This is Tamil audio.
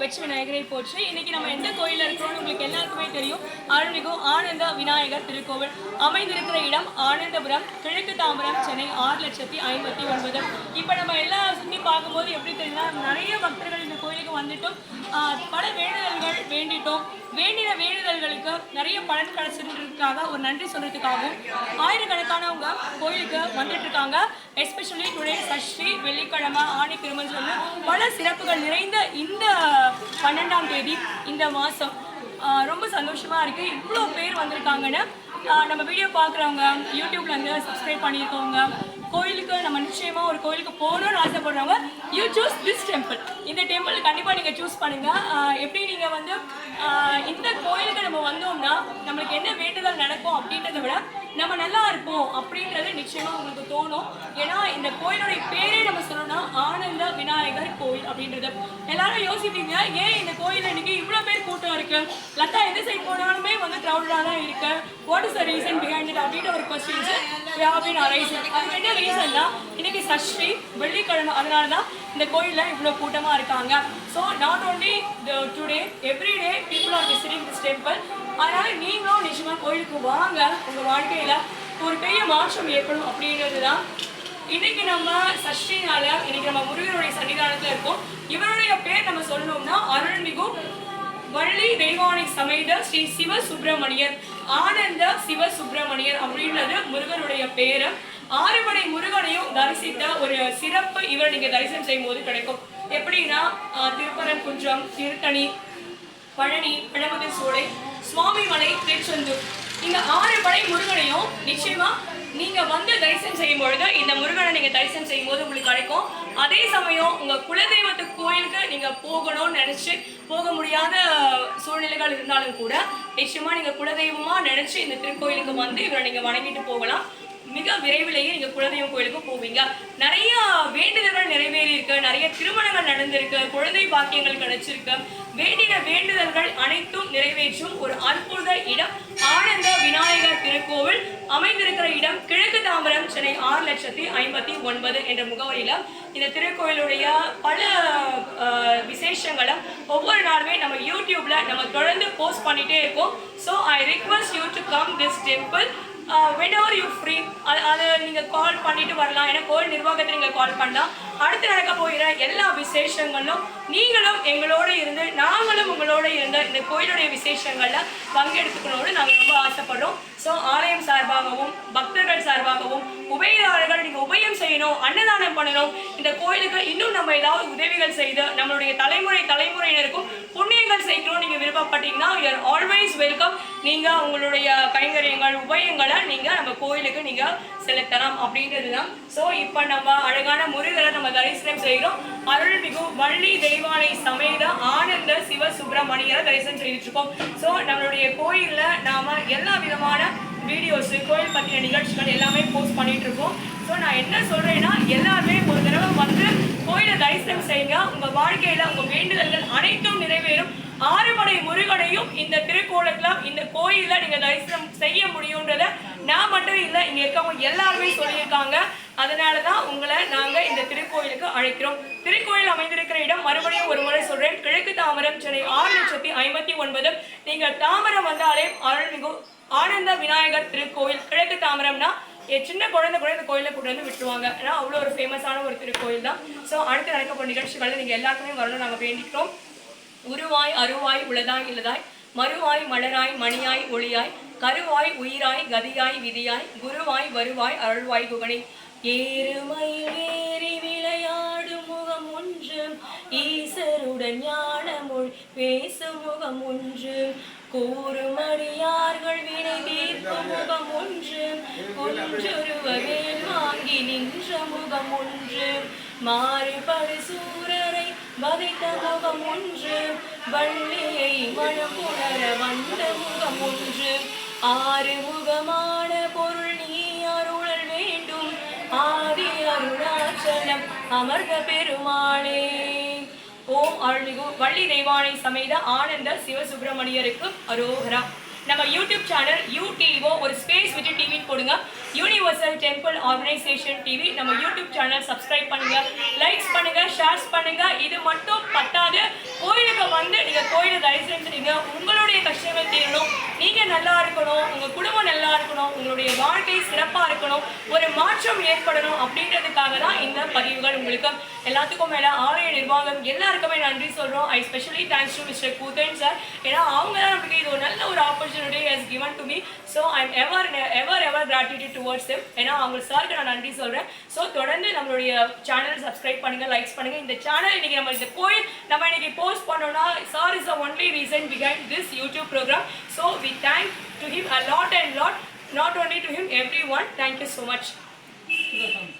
வெற்றி விநாயகரை போச்சு இன்னைக்கு நம்ம எந்த கோயிலில் இருக்கிறோம்னு உங்களுக்கு எல்லாருக்குமே தெரியும். அருள்மிகு ஆனந்த விநாயகர் திருக்கோவில். அமைந்திருக்கிற இடம் ஆனந்தபுரம் கிழக்கு தாம்பரம் சென்னை ஆறு லட்சத்தி ஐம்பத்தி ஒன்பது. இப்போ நம்ம எல்லா சுற்றி பார்க்கும்போது எப்படி தெரியுதுன்னா நிறைய பக்தர்கள் இந்த கோயிலுக்கு வந்துட்டோம். பல வேண்டுதல்கள் வேண்டிட்டோம். வேண்டின வேண்டுதல்களுக்கு நிறைய பலன் கிடைச்சிருக்கிறதுக்காக ஒரு நன்றி சொல்றதுக்காகவும் ஆயிரக்கணக்கானவங்க கோயிலுக்கு வந்துட்டு இருக்காங்க எஸ்பெஷலி டுடே சஷ்டி வெள்ளிக்கிழமை ஆணி சொல்லி பல சிறப்புகள் நிறைந்த இந்த பன்னெண்டாம் தேதி இந்த மாதம் ரொம்ப சந்தோஷமா இருக்கு. இவ்வளோ பேர் வந்திருக்காங்கன்னு. நம்ம வீடியோ பார்க்குறவங்க யூடியூப்ல இருந்து சப்ஸ்கிரைப் பண்ணியிருக்கவங்க கோயிலுக்கு நம்ம நிச்சயமா ஒரு கோயிலுக்கு போகணும்னு ஆசைப்படுறவங்க யூ சூஸ் திஸ் டெம்பிள் இந்த டெம்பிள் கண்டிப்பாக நீங்கள் சூஸ் பண்ணுங்க ஆஹ் எப்படி நீங்கள் வந்து ஆஹ் இந்த கோயிலுக்கு நம்ம வந்தோம்னா நம்மளுக்கு என்ன வேண்டுதல் நடக்கும் அப்படின்றத விட நம்ம நல்லா இருப்போம் அப்படின்றது நிச்சயமா உங்களுக்கு தோணும். ஏன்னா இந்த கோயிலுடைய பேரே நம்ம சொல்லணும்னா ஆனந்த விநாயகர் கோயில் அப்படின்றது. எல்லாரும் யோசிப்பீங்க ஏன் இந்த கோயில் இன்னைக்கு இவ்வளோ பேர் கூட்டம் இருக்கு? லதா எந்த சைட் போனாலுமே வந்து கிரௌடடா தான் இருக்கு. What is the reason behind it அப்படின்ற ஒரு கொஸ்டின்ஸ் பின் அரைசன் அதுக்கு என்ன ரீசன்னா இன்னைக்கு சஷ்டி வெள்ளிக்கிழமை அதனால தான் இந்த கோயிலில் இவ்வளோ கூட்டமாக இருக்காங்க. So not only today every day people are visiting this temple அதனால நீங்களும் நிச்சயமா கோயிலுக்கு வாங்க. உங்க வாழ்க்கையில ஒரு பெரிய மாற்றம் ஏற்படும் அப்படின்றது தான் இன்னைக்கு நம்ம சஷ்டினால இன்னைக்கு நம்ம முருகனுடைய சன்னிதானத்துல இருக்கோம். இவருடைய பேர் நம்ம சொல்லணும்னா அருள்மிகு வள்ளி தெய்வானை சமைத ஸ்ரீ சிவ சுப்பிரமணியர் ஆனந்த சிவ சுப்பிரமணியர் அப்படின்றது முருகனுடைய பேரு. ஆறுபடை முருகனையும் தரிசித்த ஒரு சிறப்பு இவர் நீங்க தரிசனம் செய்யும் போது கிடைக்கும். எப்படின்னா திருப்பரங்குன்றம் திருத்தணி பழனி பழமுதிர் சோலை சுவாமிமலை திருச்செந்தூர். இந்த ஆறு படை முருகனையும் நிச்சயமா நீங்க வந்து தரிசனம் செய்யும் பொழுது இந்த முருகனை நீங்க தரிசனம் செய்யும் போது உங்களுக்கு கிடைக்கும். அதே சமயம் உங்க குலதெய்வத்து கோயிலுக்கு நீங்க போகணும்னு நினைச்சு போக முடியாத சூழ்நிலைகள் இருந்தாலும் கூட நிச்சயமா நீங்க குலதெய்வமா நினைச்சு இந்த திருக்கோயிலுக்கு வந்து இவரை நீங்க வணங்கிட்டு போகலாம். மிக விரைவிலேயே நீங்க குலதெய்வம் கோயிலுக்கு போவீங்க. நிறைய வேண்டுதல்கள் நிறைவேறி இருக்கு. நிறைய திருமணங்கள் நடந்திருக்கு. குழந்தை பாக்கியங்கள் கிடைச்சிருக்கு. வேண்டின வேண்டுதல்கள் அனைத்தும் நிறைவேற்றும் ஒரு அற்புத இடம் திருக்கோவில் அமைந்திருக்கிற இடம் கிழக்கு தாம்பரம் சென்னை ஆறு லட்சத்தி ஐம்பத்தி ஒன்பது என்ற முகவரியில இந்த திருக்கோயிலுடைய பல விசேஷங்களை ஒவ்வொரு நாளுமே நம்ம யூடியூப்ல நம்ம தொடர்ந்து போஸ்ட் பண்ணிட்டே இருக்கோம். So I request you to come this temple whenever you free அது அதை நீங்கள் கால் பண்ணிட்டு வரலாம். ஏன்னா கோயில் நிர்வாகத்தை நீங்கள் கால் பண்ணலாம். அடுத்து நடக்க போகிற எல்லா விசேஷங்களும் நீங்களும் எங்களோட இருந்து நாங்களும் உங்களோட இருந்து இந்த கோயிலுடைய விசேஷங்களில் பங்கெடுத்துக்கணும்னு நாங்கள் ரொம்ப ஆசைப்படுறோம் ஸோ ஆலயம் சார்பாகவும் பக்தர்கள் சார்பாகவும் உபயதாரர்கள் நீங்கள் உபயம் செய்யணும் அன்னதானம் பண்ணணும். இந்த கோயிலுக்கு இன்னும் நம்ம ஏதாவது உதவிகள் செய்து நம்மளுடைய தலைமுறை தலைமுறையினருக்கும் புண்ணியங்கள் செய்யணும் நீங்கள் விருப்பப்பட்டீங்கன்னா யூ ஆர் ஆல்வேஸ் வெல்கம் நீங்கள் உங்களுடைய கைங்கரியங்கள் உபயங்களை நீங்கள் நம்ம கோயிலுக்கு நீங்கள் செலுத்தலாம் அப்படின்றது தான் ஸோ இப்போ நம்ம அழகான நம்ம தரிசனம் செய்கிறோம் அருள்மிகு வள்ளி தெய்வானை சமேத ஆனந்த சிவ சுப்பிரமணியரை தரிசனம் செய்துட்டு இருக்கோம் ஸோ நம்மளுடைய கோயிலில் நாம எல்லா விதமான வீடியோஸ் கோயில் பற்றின நிகழ்ச்சிகள் எல்லாமே போஸ்ட் பண்ணிட்டு இருக்கோம் ஸோ நான் என்ன சொல்றேன்னா எல்லாருமே ஒரு தடவை வந்து கோயிலை தரிசனம் செய்யுங்க. உங்க வாழ்க்கையில உங்க வேண்டுதல்கள் அனைத்தும் நிறைவேறும். ஆறுபடை முருகனையும் இந்த திருக்கோலத்தில் இந்த கோயிலில் நீங்கள் தரிசனம் செய்ய முடியுன்றத நான் மட்டும் இல்லை இங்கே இருக்கவங்க எல்லாருமே சொல்லியிருக்காங்க. அதனால தான் உங்களை நாங்க இந்த திருக்கோயிலுக்கு அழைக்கிறோம். திருக்கோயில் அமைந்திருக்கிற இடம் மறுபடியும் ஒரு முறை சொல்றேன். கிழக்கு தாமரம் சென்னை ஆறு லட்சத்தி ஐம்பத்தி ஒன்பது நீங்க தாமரம் வந்தாலே அருள்மிகு ஆனந்த விநாயகர் திருக்கோயில். கிழக்கு தாமரம்னா என் சின்ன குழந்தை கூட இந்த கோயிலை கொண்டு வந்து விட்டுருவாங்க. ஏன்னா அவ்வளோ ஒரு ஃபேமஸான ஒரு திருக்கோயில் தான். ஸோ அடுத்து நடக்கப்படும் நிகழ்ச்சிகளில் நீங்கள் எல்லாருக்குமே வரணும் நாங்கள் வேண்டிக்கிறோம். உருவாய் அருவாய் உளதாய் இல்லதாய் மறுவாய் மலராய் மணியாய் ஒளியாய் கருவாய் உயிராய் கதியாய் விதியாய் குருவாய் வருவாய் அருள்வாய் குகனே. ஏறுமயில் ஏறி விளையாடும் முகம் ஒன்று ஈசருடன் ஞானமுள் பேசும் முகம் ஒன்று கூறுமடியார்கள் வினை தீர்க்கும் முகம் ஒன்று ஒன்றொருவவேல் வாங்கி நின்ற முகம் ஒன்று மாறுபடு சூரரை வதைத்த முகம் ஒன்று வள்ளியை மனம் புணர வந்த முகம் ஒன்று ஆறு முகமான அமர்க பெருமானே. ஓம் அருள்மிகு வள்ளி தெய்வானை சமேத ஆனந்த சிவசுப்பிரமணியருக்கு அரோகரா. நம்ம யூடியூப் சேனல் யூடிஓ ஒரு ஸ்பேஸ் விட்டு டிவின்னு போடுங்க. யூனிவர்சல் டெம்பிள் ஆர்கனைசேஷன் டிவி நம்ம யூடியூப் சேனல் சப்ஸ்கிரைப் பண்ணுங்க. லைக்ஸ் பண்ணுங்க ஷேர்ஸ் பண்ணுங்க. இது மட்டும் பத்தாது. கோயிலுக்கு கோயிலை தரிசனம் உங்களோட உங்களுடைய கஷ்டங்கள் தீரணும். நீங்க நல்லா இருக்கணும் உங்க குடும்பம் நல்லா இருக்கணும் உங்களுடைய வாழ்க்கை சிறப்பா இருக்கணும் ஒரு மாற்றம் ஏற்படணும் அப்படின்றதுக்காக தான் இந்த பதிவுகள் உங்களுக்கு எல்லாத்துக்கும் மேல ஆலய நிர்வாகம் எல்லாருக்குமே நன்றி சொல்றோம். I specially thanks to mister Koothan sir ஏன்னா அவங்க தான் நமக்கு இது ஒரு நல்ல ஒரு opportunity has given to me so I am ever ever ever gratitude towards them. ஏன்னா அவங்க சாருக்கு நான் நன்றி சொல்றேன். ஸோ தொடர்ந்து நம்மளுடைய சேனல் சப்ஸ்கிரைப் பண்ணுங்க லைக்ஸ் பண்ணுங்க. இந்த சேனல் இன்னைக்கு நம்ம இந்த கோயில் நம்ம இன்னைக்கு போஸ்ட் பண்ணோம்னா sir is the only reason behind this you YouTube program. So we thank to him a lot and lot, not only to him, everyone. Thank you so much.